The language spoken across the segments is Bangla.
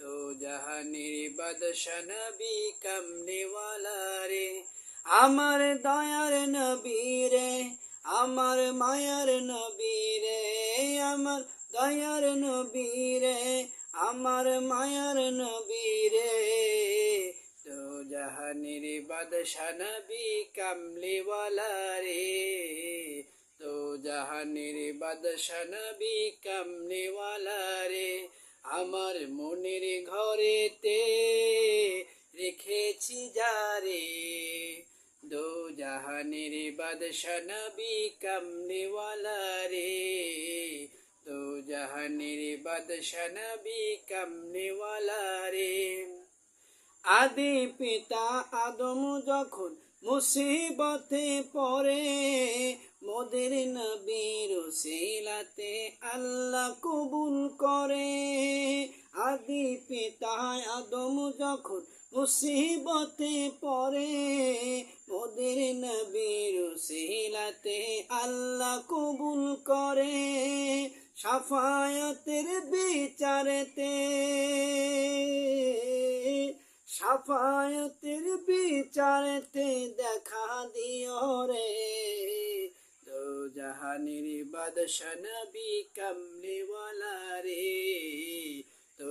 তো জাহানের বাদশা নবী কমলিওয়ালা রে আমার দয়ার নবী রে আমার মায়ার নবী রে আমার দয়ার নবী রে আমার মায়ার নবী রে তো জাহানের বাদশা নবী কমলিওয়ালা তো জাহানের বাদশা নবী কমলিওয়ালা আমার মনের ঘরেতে রেখেছি যারে দো জাহানের বাদশা নবী কমলিওয়ালা রে। দো জাহানের বাদশা নবী কমলিওয়ালা রে। আদি পিতা আদম যখন মুসিবতে পড়ে, মোদের নবীর শিলাতে আল্লাহ কবুল করে। পিতা আদম যখন মুসিবতে পড়ে, মোদের নবীর শিলাতে আল্লাহ কবুল করে, সাফায়তের বিচারেতে। সাফায়তের বিচারেতে দেখা দিও রে জাহানের বাদশা নবী কমলিওয়ালা রে তো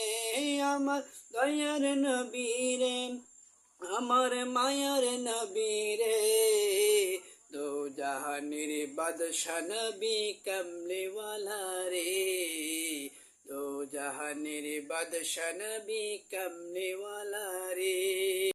আমার দয়ার নবীরে, আমার মায়ার নবীরে। দো জাহানের বাদশা নবী কমলেওয়ালা রে, দো জাহানের বাদশা নবী কমলেওয়ালা রে।